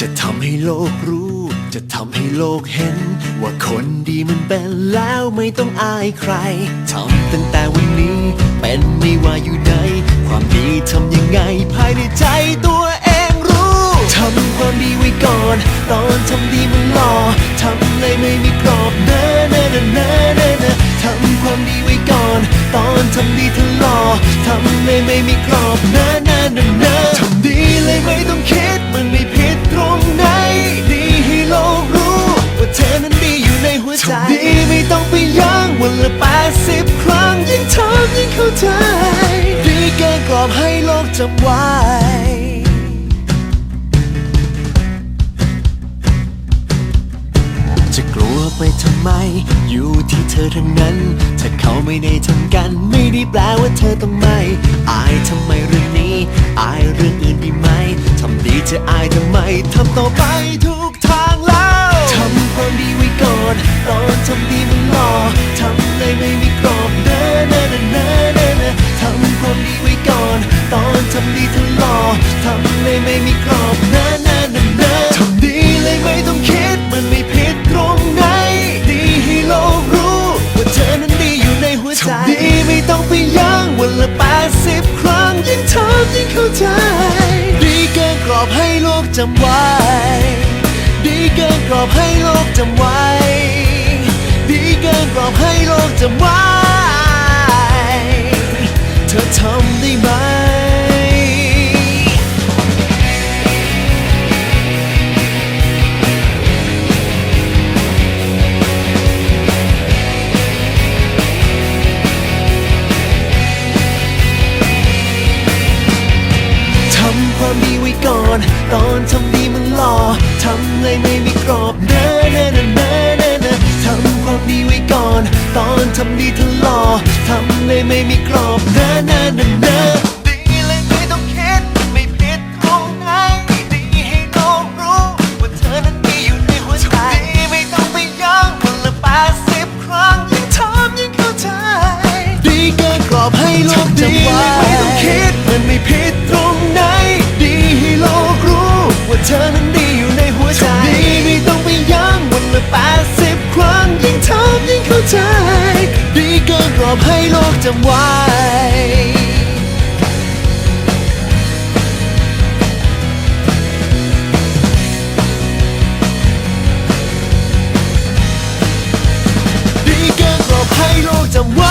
จะทำให้โลกรู้ จะทำให้โลกเห็น ว่าคนดีมันเป็นแล้วไม่ต้องอายใครทำตั้งแต่วันนี้ เป็นไม่ว่าอยู่ไหนความดีทำยังไงภายในใจตัวเองรู้ทำความดีไว้ก่อน ตอนทำดีมันหล่อทำเลยไม่มีกรอบเนอเนอเนอเนอเนอทำความดีไว้ก่อน ตอนทำดีทะหล่อทำเลยไม่มีกรอบเนอเนอเนอเนอทำดีเลยไม่ต้องคิดมันไม่ผิด จำไว้ จะกลัวไปทำไม อยู่ที่เธอทั้งนั้น ถ้าเขาไม่ได้ทำกัน ไม่ได้แปลว่าเธอต้องไม่ อายทำไมเรื่องนี้ อายเรื่องอื่นดีไหม ทำดีจะอายทำไม ทำต่อไป สิบครั้งยิ่งทำยิ่งเข้าใจ ดีเกินกรอบให้โลกจำไว้ ดีเกินกรอบให้โลกจำไว้ ดีเกินกรอบให้โลกจำไว้ ตอนทำดีมันหล่อทำเลยไม่มีกรอบเนะเนะเนะเนะเนะนะทำความดีไว้ก่อน ตอนทำดีทะหล่อทำเลยไม่มีกรอบเนะเนะเนะนะ ดี